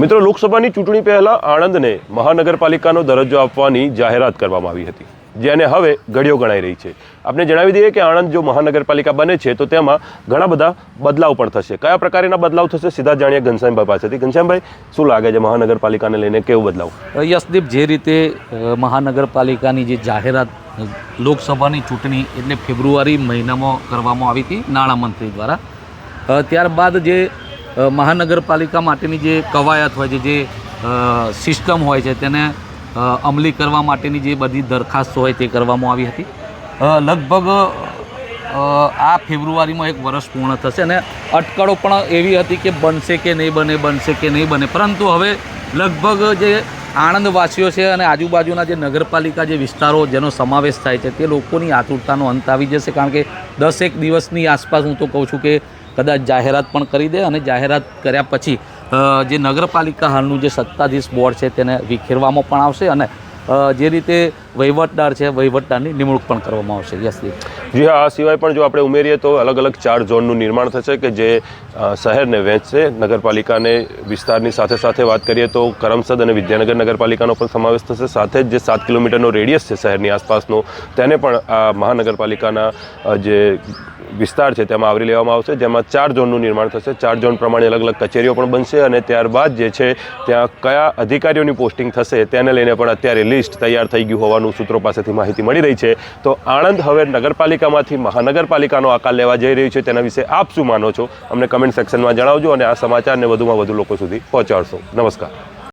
મિત્રો, લોકસભાની ચૂંટણી પહેલા આણંદને મહાનગરપાલિકાનો દરજ્જો આપવાની જાહેરાત કરવામાં આવી હતી, જેને હવે ઘડીઓ ગણાઈ રહી છે. આપણે જણાવી દઈએ કે આણંદ જો મહાનગરપાલિકા બને છે, તો તેમાં ઘણા બધા બદલાવ પણ થશે. કયા પ્રકારના બદલાવ થશે, સીધા જાણીએ ઘનશ્યામભાઈ પાસેથી. ઘનશ્યામભાઈ શું લાગે છે મહાનગરપાલિકાને લઈને, કેવો બદલાવ? યશદીપ, જે રીતે મહાનગરપાલિકાની જે જાહેરાત લોકસભાની ચૂંટણી એટલે ફેબ્રુઆરી મહિનામાં કરવામાં આવી હતી, નાણામંત્રી દ્વારા. ત્યારબાદ જે મહાનગરપાલિકા માટેની જે કવાયત હોય છે, જે સિસ્ટમ હોય છે, તેને અમલી કરવા માટેની જે બધી દરખાસ્તો હોય તે કરવામાં આવી હતી. લગભગ આ ફેબ્રુઆરીમાં એક વર્ષ પૂર્ણ થશે અને અટકળો પણ એવી હતી કે બનશે કે નહીં બને, બનશે કે નહીં બને. પરંતુ હવે લગભગ જે આણંદવાસીઓ છે અને આજુબાજુના જે નગરપાલિકા જે વિસ્તારો જેનો સમાવેશ થાય છે, તે લોકોની આતુરતાનો અંત આવી જશે. કારણ કે દસેક દિવસની આસપાસ હું તો કહું છું કે કદાચ જાહેરાત પણ કરી દે અને જાહેરાત કર્યા પછી જે નગરપાલિકા હાલનું જે સત્તાધીશ બોર્ડ છે તેને વિખેરવામાં પણ આવશે અને જે રીતે વહીવટદાર છે, વહીવટદારની નિમણૂક પણ કરવામાં આવશે. યસ જી હા, આ સિવાય પણ જો આપણે ઉમેરીએ તો અલગ અલગ ચાર ઝોનનું નિર્માણ થશે કે જે શહેરને વહેંચશે. નગરપાલિકાને વિસ્તારની સાથે સાથે વાત કરીએ તો કરમસદ અને વિદ્યાનગર નગરપાલિકાનો પણ સમાવેશ થશે. સાથે જ જે સાત કિલોમીટરનો રેડિયસ છે શહેરની આસપાસનો, તેને પણ આ મહાનગરપાલિકાના જે વિસ્તાર છે તેમાં આવરી લેવામાં આવશે. જેમાં ચાર ઝોનનું નિર્માણ થશે. ચાર ઝોન પ્રમાણે અલગ અલગ કચેરીઓ પણ બનશે અને ત્યારબાદ જે છે, ત્યાં કયા અધિકારીઓની પોસ્ટિંગ થશે તેને લઈને પણ અત્યારે લિસ્ટ તૈયાર થઈ ગયું હોવાનું સૂત્રો પાસેથી માહિતી મળી રહી છે. તો આણંદ હવે નગરપાલિકામાંથી મહાનગરપાલિકાનો આકાર લેવા જઈ રહ્યું છે. તેના વિશે આપ શું માનો છો? અમને કમેન્ટ સેક્શનમાં જણાવજો અને આ સમાચારને વધુમાં વધુ લોકો સુધી પહોંચાડશો. નમસ્કાર.